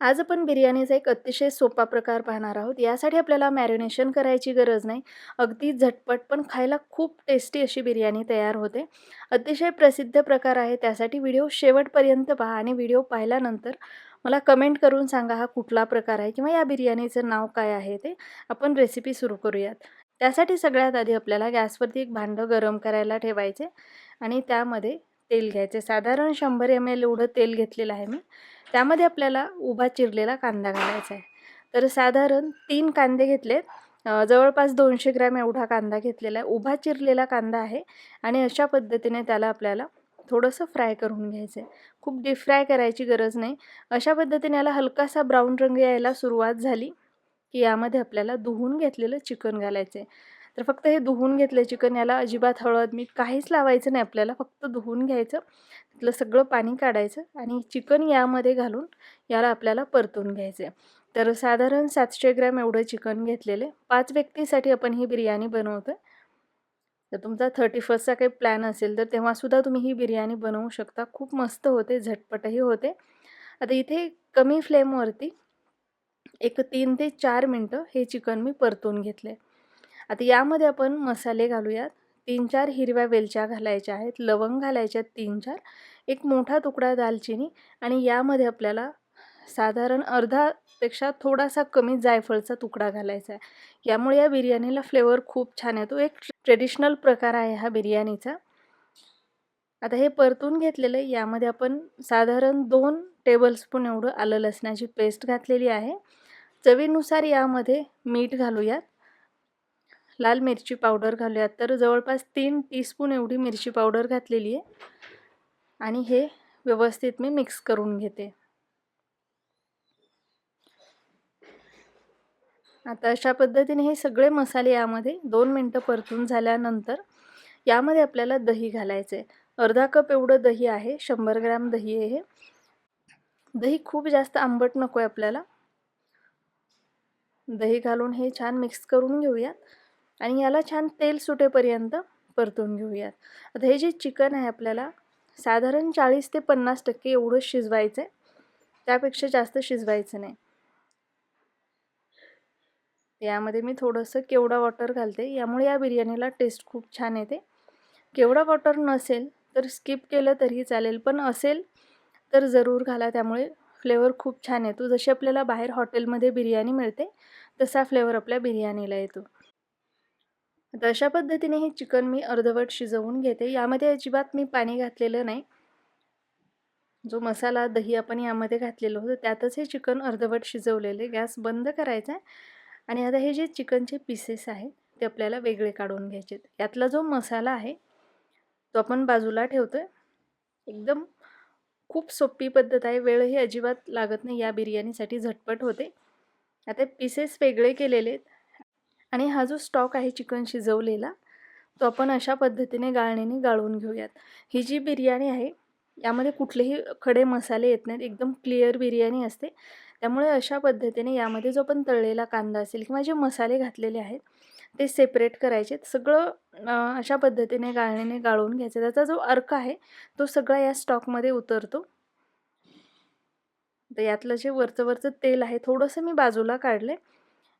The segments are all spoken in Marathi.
आज आपण बिर्याणीचा एक अतिशय सोपा प्रकार पाहणार आहोत. यासाठी आपल्याला मॅरिनेशन करायची गरज नाही. अगदी झटपट पण खायला खूप टेस्टी अशी बिर्याणी तयार होते. अतिशय प्रसिद्ध प्रकार आहे त्यासाठी व्हिडिओ शेवटपर्यंत पहा आणि व्हिडिओ पाहिल्यानंतर मला कमेंट करून सांगा हा कुठला प्रकार आहे किंवा या बिर्याणीचं नाव काय आहे ते. आपण रेसिपी सुरू करूयात. त्यासाठी सगळ्यात आधी आपल्याला गॅसवरती एक भांडं गरम करायला ठेवायचे आणि त्यामध्ये तेल घ्यायचे. साधारण शंभर एम एल एवढं तेल घेतलेलं आहे मी. त्यामध्ये आपल्याला उभा चिरलेला कांदा घालायचा आहे. तर साधारण तीन कांदे घेतलेत. जवळपास दोनशे ग्रॅम एवढा कांदा घेतलेला आहे. उभा चिरलेला कांदा आहे आणि अशा पद्धतीने त्याला आपल्याला थोडंसं फ्राय करून घ्यायचं आहे. खूप डीप फ्राय करायची गरज नाही. अशा पद्धतीने याला हलकासा ब्राऊन रंग यायला सुरुवात झाली की यामध्ये आपल्याला धुवून घेतलेलं चिकन घालायचं आहे. तर फक्त हे धुवून घेतलं चिकन याला अजिबात हळद मीठ काहीच लावायचं नाही आपल्याला फक्त धुवून घ्यायचं. तिथलं सगळं पाणी काढायचं आणि चिकन यामध्ये घालून याला आपल्याला परतून घ्यायचं आहे तर साधारण सातशे ग्रॅम एवढं चिकन घेतलेले. पाच व्यक्तीसाठी आपण ही बिर्याणी बनवतो आहे तर तुमचा थर्टी फर्स्टचा काही प्लॅन असेल तर तेव्हासुद्धा तुम्ही ही बिर्याणी बनवू शकता. खूप मस्त होते झटपटही होते. आता इथे कमी फ्लेमवरती एक तीन ते चार मिनटं हे चिकन मी परतून घेतले आता यामध्ये आपण मसाले घालूयात. तीन चार हिरव्या वेलच्या घालायच्या आहेत. लवंग घालायच्या तीन चार एक मोठा तुकडा दालचिनी आणि यामध्ये आपल्याला साधारण अर्धापेक्षा थोडासा कमी जायफळचा तुकडा घालायचा आहे. यामुळे या बिर्याणीला फ्लेवर खूप छान येतो. एक ट्रेडिशनल प्रकार आहे हा बिर्याणीचा. आता हे परतून घेतलेलं आहे. यामध्ये आपण साधारण दोन टेबलस्पून एवढं आलं लसणाची पेस्ट घातलेली आहे. चवीनुसार यामध्ये मीठ घालूयात. लाल मिरची पावडर घालूयात. तर जवळपास तीन टीस्पून एवढी मिरची पावडर घातलेली आहे. आणि हे व्यवस्थित मी मिक्स करून घेते. आता अशा पद्धतीने हे सगळे मसाले यामध्ये दोन मिनटं परतून झाल्यानंतर यामध्ये आपल्याला दही घालायचं आहे अर्धा कप एवढं दही आहे. शंभर ग्रॅम दही आहे हे. दही खूप जास्त आंबट नको आहे आपल्याला. दही घालून हे छान मिक्स करून घेऊयात. आणि याला छान तेल सुटेपर्यंत परतून घेऊयात. आता हे जे चिकन आहे आपल्याला साधारण चाळीस ते पन्नास टक्के एवढं शिजवायचं आहे. त्यापेक्षा जास्त शिजवायचं नाही. यामध्ये मी थोडंसं केवडा वॉटर घालते यामुळे या बिर्याणीला टेस्ट खूप छान येते. केवडा वॉटर नसेल तर स्किप केलं तरीही चालेल पण असेल तर जरूर घाला त्यामुळे फ्लेवर खूप छान येतो. जशी आपल्याला बाहेर हॉटेलमध्ये बिर्याणी मिळते तसा फ्लेवर आपल्या बिर्याणीला येतो. आता अशा पद्धतीने हे चिकन मी अर्धवट शिजवून घेते. यामध्ये अजिबात मी पाणी घातलेलं नाही. जो मसाला दही आपण यामध्ये घातलेलं होतं त्यातच हे चिकन अर्धवट शिजवलेले. गॅस बंद करायचा आहे. आणि आता हे जे चिकनचे पीसेस आहेत ते आपल्याला वेगळे काढून घ्यायचे यातला जो मसाला आहे तो आपण बाजूला ठेवतो आहे एकदम खूप सोपी पद्धत आहे. वेळही अजिबात लागत नाही. या बिर्याणीसाठी झटपट होते. आता पीसेस वेगळे केलेले आहेत. आणि हा जो स्टॉक आहे चिकन शिजवलेला तो आपण अशा पद्धतीने गाळणीने गाळून घेऊयात. ही जी बिर्याणी आहे यामध्ये कुठलेही खडे मसाले येत नाहीत. एकदम क्लिअर बिर्याणी असते. त्यामुळे अशा पद्धतीने यामध्ये जो आपण तळलेला कांदा असेल किंवा जे मसाले घातलेले आहेत ते सेपरेट करायचे. सगळं अशा पद्धतीने गाळणीने गाळून घ्यायचं. त्याचा जो अर्क आहे तो सगळा या स्टॉकमध्ये उतरतो. तर यातलं जे वरचं वरचं तेल आहे थोडंसं मी बाजूला काढले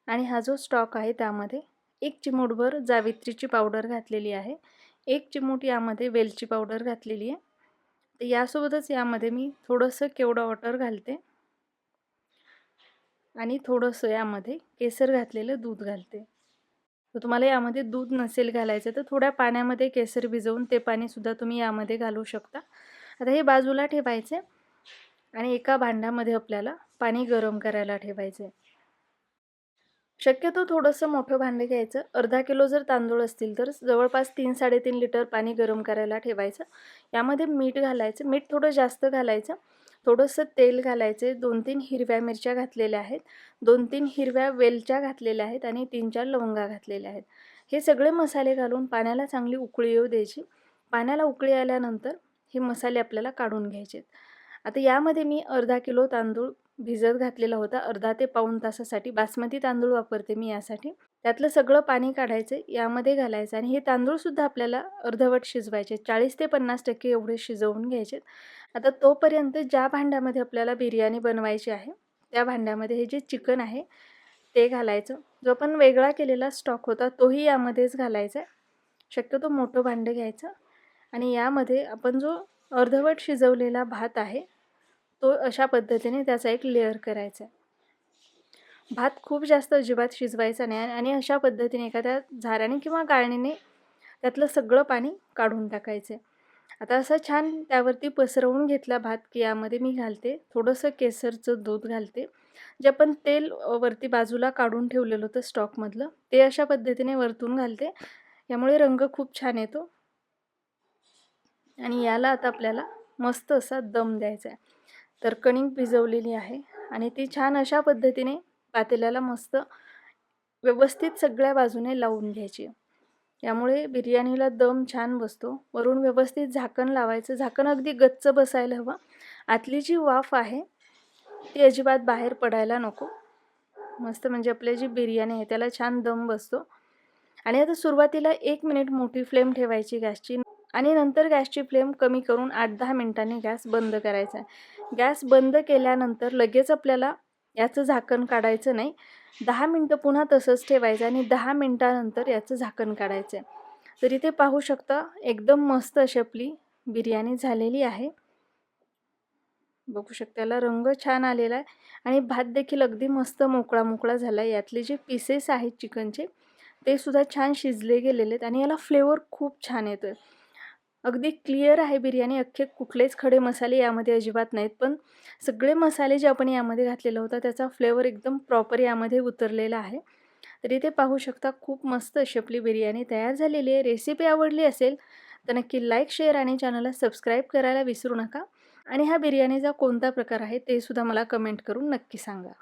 आणि हा जो स्टॉक आहे त्यामध्ये एक चिमूटभर जावित्रीची पावडर घातलेली आहे. एक चिमूट यामध्ये वेलची पावडर घातलेली आहे. तर यासोबतच यामध्ये मी थोडंसं केवडा वॉटर घालते आणि थोडंसं यामध्ये केसर घातलेलं दूध घालते. तर तुम्हाला यामध्ये दूध नसेल घालायचं तर थोड्या पाण्यामध्ये केसर भिजवून ते पाणीसुद्धा तुम्ही यामध्ये घालू शकता. आता हे बाजूला ठेवायचे आणि एका भांड्यामध्ये आपल्याला पाणी गरम करायला ठेवायचं. आहे शक्यतो थोडंसं मोठं भांडं घ्यायचं. अर्धा किलो जर तांदूळ असतील तर जवळपास तीन साडेतीन लिटर पाणी गरम करायला ठेवायचं. यामध्ये मीठ घालायचं. मीठ थोडं जास्त घालायचं. थोडंसं तेल घालायचे. दोन तीन हिरव्या मिरच्या घातलेल्या आहेत. दोन तीन हिरव्या वेलच्या घातलेल्या आहेत आणि तीन चार लवंगा घातलेल्या आहेत. हे सगळे मसाले घालून पाण्याला चांगली उकळी येऊ द्यायची. पाण्याला उकळी आल्यानंतर हे मसाले आपल्याला काढून घ्यायचे आता यामध्ये मी अर्धा किलो तांदूळ भिजत घातलेला होता. अर्धा ते पाऊण तासासाठी बासमती तांदूळ वापरते मी यासाठी. त्यातलं सगळं पाणी काढायचं यामध्ये घालायचं आणि हे तांदूळसुद्धा आपल्याला अर्धवट शिजवायचे. चाळीस ते पन्नास टक्के एवढे शिजवून घ्यायचे. आता तोपर्यंत ज्या भांड्यामध्ये आपल्याला बिर्याणी बनवायची आहे त्या भांड्यामध्ये हे जे चिकन आहे ते घालायचं. जो आपण वेगळा केलेला स्टॉक होता तोही यामध्येच घालायचा. आहे शक्यतो मोठं भांडं घ्यायचं. आणि यामध्ये आपण जो अर्धवट शिजवलेला भात आहे तो अशा पद्धतीने त्याचा एक लेअर करायचा आहे. भात खूप जास्त अजिबात शिजवायचा नाही आणि अशा पद्धतीने एखाद्या झाऱ्याने किंवा गाळणीने त्यातलं सगळं पाणी काढून टाकायचं. आहे आता असं छान त्यावरती पसरवून घेतला भात की यामध्ये मी घालते थोडंसं केसरचं दूध घालते. जे आपण तेल वरती बाजूला काढून ठेवलेलं होतं स्टॉकमधलं ते अशा पद्धतीने वरतून घालते. यामुळे रंग खूप छान येतो. आणि याला आता आपल्याला मस्त असा दम द्यायचा आहे. तर कणिक भिजवलेली आहे आणि ती छान अशा पद्धतीने पातेल्याला मस्त व्यवस्थित सगळ्या बाजूने लावून घ्यायची. यामुळे बिर्याणीला दम छान बसतो. वरून व्यवस्थित झाकण लावायचं. झाकण अगदी गच्च बसायला हवं. आतली जी वाफ आहे ती अजिबात बाहेर पडायला नको. मस्त म्हणजे आपली जी बिर्याणी आहे त्याला छान दम बसतो. आणि आता सुरुवातीला एक मिनिट मोठी फ्लेम ठेवायची गॅसची. आणि नंतर गॅसची फ्लेम कमी करून आठ दहा मिनटांनी गॅस बंद करायचा आहे. गॅस बंद केल्यानंतर लगेच आपल्याला याचं झाकण काढायचं नाही. दहा मिनटं पुन्हा तसंच ठेवायचं आणि दहा मिनटानंतर याचं झाकण काढायचं आहे. तर इथे पाहू शकता एकदम मस्त अशी आपली बिर्याणी झालेली आहे. बघू शकता याला रंग छान आलेला आहे. आणि भात देखील अगदी मस्त मोकळा मोकळा झाला आहे यातले जे पीसेस आहेत चिकनचे ते सुद्धा छान शिजले गेलेले आहेत आणि याला फ्लेवर खूप छान येतो आहे अगदी क्लिअर आहे बिर्याणी. अख्खे कुठलेच खडे मसाले यामध्ये अजिबात नाहीत. पण सगळे मसाले जे आपण यामध्ये घातलेला होता त्याचा फ्लेवर एकदम प्रॉपर यामध्ये उतरलेला आहे. तर इथे पाहू शकता खूप मस्त अशी आपली बिर्याणी तयार झालेली आहे. रेसिपी आवडली असेल तर नक्की लाईक शेअर आणि चॅनलला सबस्क्राईब करायला विसरू नका. आणि हा बिर्याणीचा कोणता प्रकार आहे ते सुद्धा मला कमेंट करून नक्की सांगा.